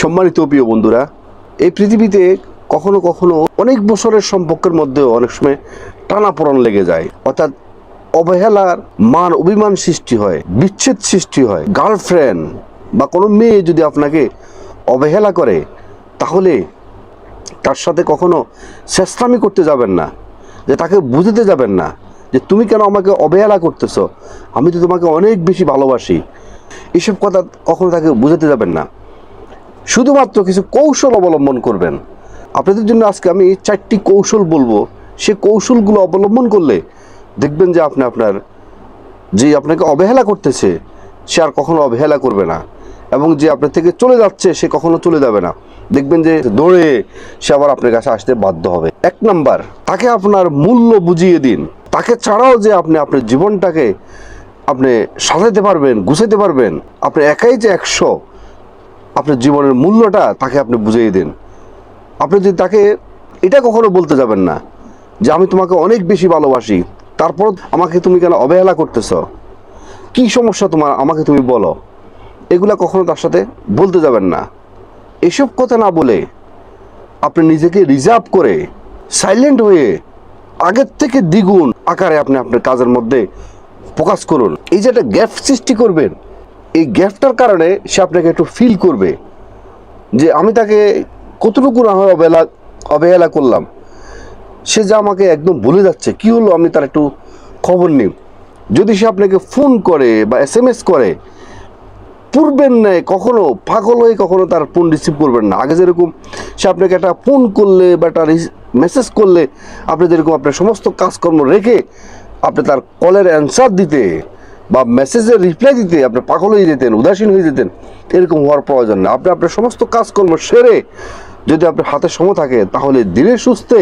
সম্মানিত প্রিয় বন্ধুরা, এই পৃথিবীতে কখনো কখনো অনেক বছরের সম্পর্কের মধ্যেও অনেক সময় টানাপোড়ন লেগে যায়। অর্থাৎ অবহেলার মান, অভিমান সৃষ্টি হয়, বিচ্ছেদ সৃষ্টি হয়। গার্লফ্রেন্ড বা কোনো মেয়ে যদি আপনাকে অবহেলা করে, তাহলে তার সাথে কখনো চেষ্টামি করতে যাবেন না, যে তাকে বুঝতে যাবেন না, যে তুমি কেন আমাকে অবহেলা করতেছো? আমি তো তোমাকে অনেক বেশি ভালোবাসি। এসব কথা কখনো তাকে বুঝাতে যাবেন না। শুধুমাত্র কিছু কৌশল অবলম্বন করবেন। আপনাদের জন্য আজকে আমি চারটি কৌশল বলব। সে কৌশলগুলো অবলম্বন করলে দেখবেন যে আপনি আপনার যে আপনাকে অবহেলা করতেছে, সে আর কখনো অবহেলা করবে না। এবং যে আপনার থেকে চলে যাচ্ছে, সে কখনো চলে যাবে না। দেখবেন যে দৌড়ে সে আবার আপনার কাছে আসতে বাধ্য হবে। এক নাম্বার, তাকে আপনার মূল্য বুঝিয়ে দিন। তাকে ছাড়াও যে আপনি আপনার জীবনটাকে আপনি সাজাতে পারবেন, গুছাইতে পারবেন। আপনি একাই যে একশো আপনার জীবনের মূল্যটা তাকে আপনি বুঝিয়ে দিন। আপনি যদি তাকে এটা কখনো বলতে যাবেন না, যে আমি তোমাকে অনেক বেশি ভালোবাসি, তারপর আমাকে তুমি কেন অবহেলা করতেছ? কি সমস্যা তোমার? আমাকে তুমি বলো। এগুলা কখনো তার সাথে বলতে যাবেন না। এসব কথা না বলে আপনি নিজেকে রিজার্ভ করে সাইলেন্ট হয়ে আগের থেকে দ্বিগুণ আকারে আপনি আপনার কাজের মধ্যে ফোকাস করুন। এই যে একটা গ্যাপ সৃষ্টি করবেন এই গ্যাপটার কারণে সে আপনাকে একটু ফিল করবে যে আমি তাকে কতটুকু না হয় অবহেলা অবহেলা করলাম। সে যে আমাকে একদম ভুলে যাচ্ছে, কি হলো আমি তার একটু খবর নিই। যদি সে আপনাকে ফোন করে বা এস এম এস করে পূর্বের নেয় কখনো পাগল হয়ে কখনো তার ফোন রিসিভ করবেন না। আগে যেরকম সে আপনাকে একটা ফোন করলে বা একটা মেসেজ করলে, আপনি যেরকম আপনার সমস্ত কাজকর্ম রেখে আপনি তার কলের অ্যান্সার দিতে বা মেসেজের রিপ্লাই দিতে, আপনি পাগল হয়ে যেতেন, উদাসীন হয়ে যেতেন, এরকম হওয়ার প্রয়োজন না। আপনি আপনার সমস্ত কাজকর্ম সেরে যদি আপনার হাতে সময় থাকে, তাহলে ধীরে সুস্থে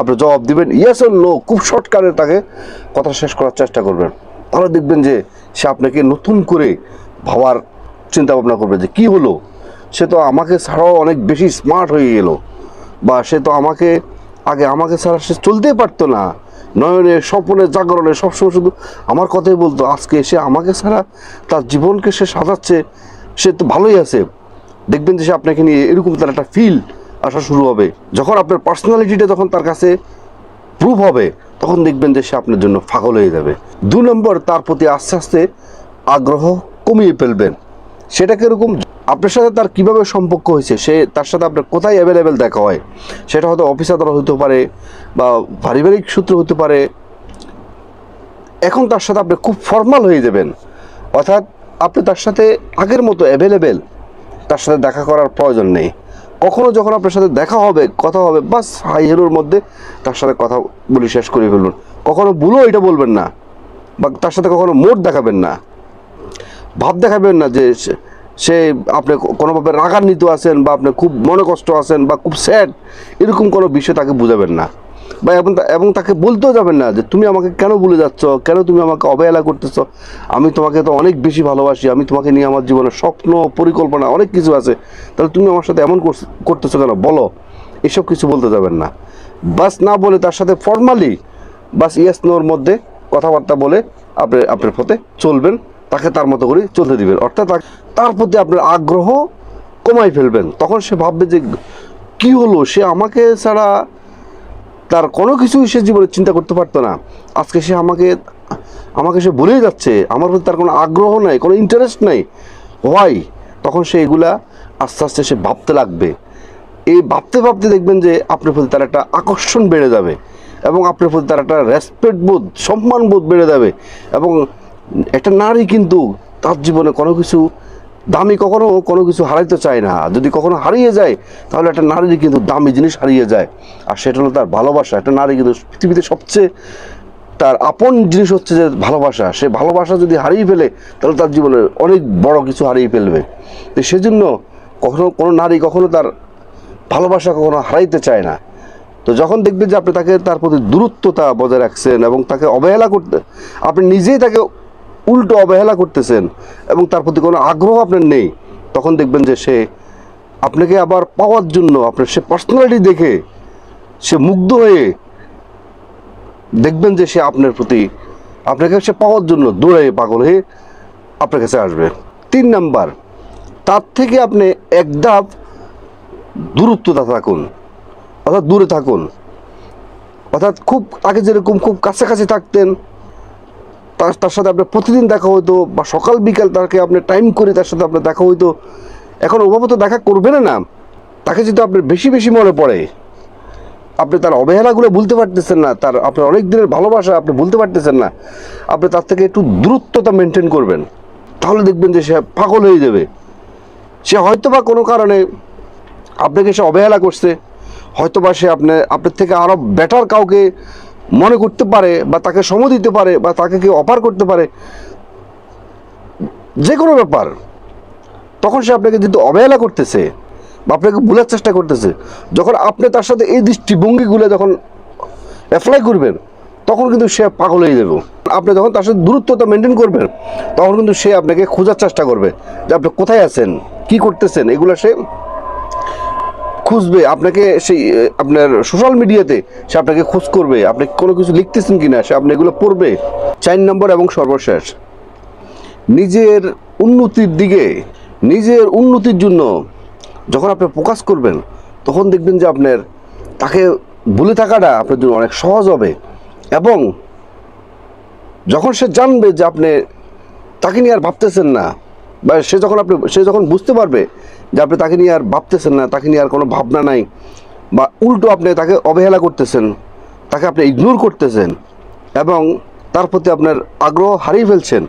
আপনি জবাব দিবেন ইয়েস নো খুব শর্টকাটে তাকে কথা শেষ করার চেষ্টা করবেন। তাহলে দেখবেন যে সে আপনাকে নতুন করে ভাবার চিন্তা ভাবনা করবে যে কি হলো? সে তো আমাকে ছাড়াও অনেক বেশি স্মার্ট হয়ে গেল। বা সে তো আমাকে, আগে আমাকে ছাড়া সে চলতেই পারতো না। নয়নে, স্বপনে, জাগরণে, সবসময় শুধু আমার কথাই বলতো, আজকে সে আমাকে ছাড়া তার জীবনকে সে সাজাচ্ছে, সে তো ভালোই আছে। দেখবেন যে সে আপনাকে নিয়ে এরকম তার একটা ফিল আসা শুরু হবে। যখন আপনার পার্সোনালিটিটা যখন তার কাছে প্রুভ হবে, তখন দেখবেন যে সে আপনার জন্য ফাগল হয়ে যাবে। দু নম্বর, তার প্রতি আস্তে আস্তে আগ্রহ কমিয়ে ফেলবেন। সেটা কীরকম? আপনার সাথে তার কীভাবে সম্পর্ক হয়েছে? সে তার সাথে আপনার কোথায় অ্যাভেলেবেল দেখা হয়? সেটা হয়তো অফিস আদালত হতে পারে বা পারিবারিক সূত্র হতে পারে। এখন তার সাথে আপনি খুব ফর্মাল হয়ে যাবেন। অর্থাৎ আপনি তার সাথে আগের মতো অ্যাভেলেবেল তার সাথে দেখা করার প্রয়োজন নেই। কখনো যখন আপনার সাথে দেখা হবে, কথা হবে, বাস হাই হেলোর মধ্যে তার সাথে কথা বলে শেষ করে ফেলুন। কখনো ভুলও এটা বলবেন না বা তার সাথে কখনো মোট দেখাবেন না। ভাব দেখাবেন না যে সে- আপনি কোনোভাবে রাগান্বিত আছেন বা আপনি খুব মনে কষ্ট আছেন বা খুব স্যাড এরকম কোনো বিষয় তাকে বুঝাবেন না। বা এবং এবং তাকে বলতেও যাবেন না যে তুমি আমাকে কেন ভুলে যাচ্ছ, কেন তুমি আমাকে অবহেলা করতেছো? আমি তোমাকে তো অনেক বেশি ভালোবাসি, আমি তোমাকে নিয়ে আমার জীবনের স্বপ্ন, পরিকল্পনা অনেক কিছু আছে। তাহলে তুমি আমার সাথে এমন করতেছো কেন? বলো। এসব কিছু বলতে যাবেন না। বাস না বলে তার সাথে ফর্মালি বাস ইয়েস নোর মধ্যে কথাবার্তা বলে আপনি, আপনার পথে চলবেন। তাকে তার মতো করে চলতে দিবেন। অর্থাৎ তার- প্রতি আপনার আগ্রহ কমাই ফেলবেন। তখন সে ভাববে যে কি হলো? সে আমাকে ছাড়া তার কোনো কিছুই সে জীবনে চিন্তা করতে পারতো না। আজকে সে আমাকে আমাকে সে ভুলেই যাচ্ছে। আমার প্রতি তার কোনো আগ্রহ নাই, কোনো ইন্টারেস্ট নাই। হোয়াই তখন সে এগুলা আস্তে আস্তে সে ভাবতে লাগবে। এই ভাবতে ভাবতে দেখবেন যে আপনার প্রতি তার একটা আকর্ষণ বেড়ে যাবে এবং আপনার প্রতি তার একটা রেসপেক্ট বোধ, সম্মান বোধ বেড়ে যাবে এবং একটা নারী কিন্তু তার জীবনে কোনো কিছু দামি কখনো কোনো কিছু হারাইতে চায় না। যদি কখনো হারিয়ে যায়, তাহলে একটা নারীর কিন্তু দামি জিনিস হারিয়ে যায়। আর সেটা হলো তার ভালোবাসা। একটা নারী কিন্তু পৃথিবীতে সবচেয়ে তার আপন জিনিস হচ্ছে যে ভালোবাসা। সে ভালোবাসা যদি হারিয়ে ফেলে, তাহলে তার জীবনে অনেক বড় কিছু হারিয়ে ফেলবে। তো সেজন্য কখনো কোনো নারী কখনো তার ভালোবাসা কখনো হারাইতে চায় না। তো যখন দেখবেন যে আপনি তাকে তার প্রতি দূরত্বতা বজায় রাখছেন এবং তাকে অবহেলা করতে, আপনি নিজেই তাকে উল্টো অবহেলা করতেছেন এবং তার প্রতি কোনো আগ্রহ আপনার নেই, তখন দেখবেন যে সে আপনাকে আবার পাওয়ার জন্য আপনার সে পার্সোনালিটি দেখে সে মুগ্ধ হয়ে দেখবেন যে সে আপনার প্রতি, আপনাকে সে পাওয়ার জন্য দৌড়ে পাগল হয়ে আপনার কাছে আসবে। তিন নাম্বার, তার থেকে আপনি এক ধাপ দূরত্বতা থাকুন, অর্থাৎ দূরে থাকুন। অর্থাৎ খুব আগে যেরকম খুব কাছাকাছি থাকতেন তার তার সাথে আপনার প্রতিদিন দেখা হতো বা সকাল, বিকাল তাকে আপনি টাইম করে তার সাথে আপনার দেখা হইতো। এখন ওভাবে তো দেখা করবেন না না। তাকে যদি আপনার বেশি বেশি মনে পড়ে, আপনি তার অবহেলাগুলো বলতে পারতেছেন না, তার আপনার অনেক দিনের ভালোবাসা আপনি বলতে পারতেছেন না, আপনি তার থেকে একটু দূরত্বতা মেনটেন করবেন। তাহলে দেখবেন যে সে পাগল হয়ে যাবে। সে হয়তো বা কোনো কারণে আপনাকে সে অবহেলা করছে হয়তো বা সে আপনার আপনার থেকে আরও বেটার কাউকে মনে করতে পারে বা তাকে সময় দিতে পারে বা তাকে কেউ অপার করতে পারে, যে কোনো ব্যাপার, তখন সে আপনাকে যেহেতু অবহেলা করতেছে বা আপনাকে ভুলার চেষ্টা করতেছে। যখন আপনি তার সাথে এই দৃষ্টিভঙ্গিগুলো যখন অ্যাপ্লাই করবেন, তখন কিন্তু সে পাগল হয়ে যাবে। আপনি যখন তার সাথে দূরত্বতা মেনটেন করবেন, তখন কিন্তু সে আপনাকে খোঁজার চেষ্টা করবে যে আপনি কোথায় আছেন, কি করতেছেন, এগুলো সে খুঁজবে, আপনাকে সেই আপনার সোশ্যাল মিডিয়াতে সে আপনাকে খোঁজ করবে। আপনি কোনো কিছু লিখতেছেন কিনা, সে আপনি এগুলো পড়বে। চার নম্বর এবং সর্বশেষ। নিজের উন্নতির দিকে, নিজের উন্নতির জন্য যখন আপনি ফোকাস করবেন, তখন দেখবেন যে আপনার তাকে ভুলে থাকাটা আপনার জন্য অনেক সহজ হবে। এবং যখন সে জানবে যে আপনি তাকে নিয়ে আর ভাবতেছেন না সে যখন আপনি, সে যখন বুঝতে পারবে যে আপনি তাকে নিয়ে আর ভাবতেছেন না, তাকে নিয়ে আর কোনো ভাবনা নাই, বা উল্টো আপনি তাকে অবহেলা করতেছেন, তাকে আপনি ইগনোর করতেছেন, এবং তার প্রতি আপনার আগ্রহ হারিয়ে ফেলছেন,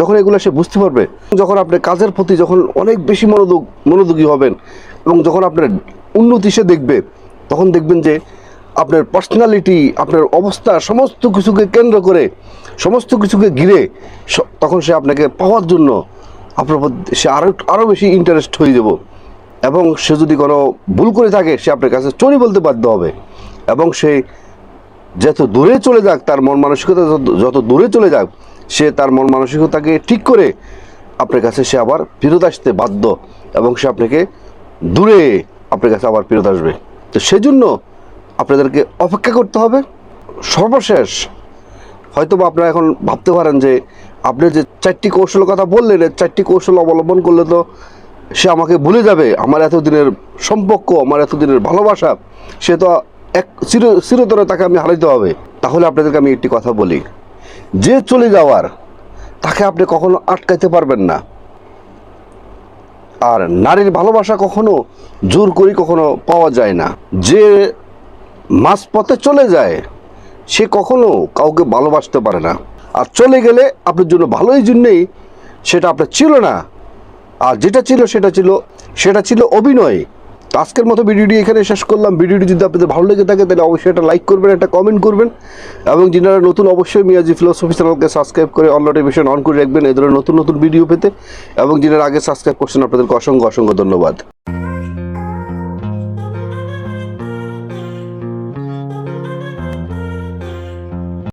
যখন এগুলো সে বুঝতে পারবে, যখন আপনি কাজের প্রতি যখন অনেক বেশি মনোযোগ, মনোযোগী হবেন, এবং যখন আপনার উন্নতি সে দেখবে, তখন দেখবেন যে আপনার পার্সোনালিটি আপনার অবস্থা, সমস্ত কিছুকে কেন্দ্র করে, সমস্ত কিছুকে ঘিরে তখন সে আপনাকে পাওয়ার জন্য আপনার সে আরও আরও বেশি ইন্টারেস্ট হয়ে যাব। এবং সে যদি কোনো ভুল করে থাকে, সে আপনার কাছে চুরি বলতে বাধ্য হবে। এবং সে যত দূরে চলে যাক, তার মন মানসিকতা যত দূরে চলে যাক, সে তার মন মানসিকতাকে ঠিক করে আপনার কাছে সে আবার ফেরত আসতে বাধ্য এবং সে আপনাকে দূরে আপনার কাছে আবার ফেরত আসবে। তো সেজন্য আপনাদেরকে অপেক্ষা করতে হবে। সর্বশেষ হয়তো বা আপনারা এখন ভাবতে পারেন যে আপনি যে চারটি কৌশলের কথা বললেন চারটি কৌশল অবলম্বন করলে তো সে আমাকে ভুলে যাবে। আমার এতদিনের সম্পর্ক, আমার এতদিনের ভালোবাসা, সে তো এক চির, চিরতরে তাকে আমি হারাইতে হবে। তাহলে আপনাদেরকে আমি একটি কথা বলি। যে চলে যাওয়ার, তাকে আপনি কখনো আটকাইতে পারবেন না। আর নারীর ভালোবাসা কখনো জোর করে কখনো পাওয়া যায় না। যে মাঝপথে চলে যায়, সে কখনো কাউকে ভালোবাসতে পারে না। আর চলে গেলে আপনার জন্য ভালোই জন্যেই সেটা আপনার ছিল না। আর যেটা ছিল সেটা ছিল সেটা ছিল অভিনয়। তো আজকের মতো ভিডিওটি এখানে শেষ করলাম। ভিডিওটি যদি আপনাদের ভালো লেগে থাকে, তাহলে অবশ্যই একটা লাইক করবেন, একটা কমেন্ট করবেন। এবং যিনারা নতুন, অবশ্যই মিয়াজি ফিলোসফি চ্যানেলকে সাবস্ক্রাইব করে অল নোটিফিকেশন অন করে রাখবেন। এই ধরনের নতুন নতুন ভিডিও পেতে। এবং যিনারা আগে সাবস্ক্রাইব করছেন, আপনাদেরকে অসংখ্য অসংখ্য ধন্যবাদ।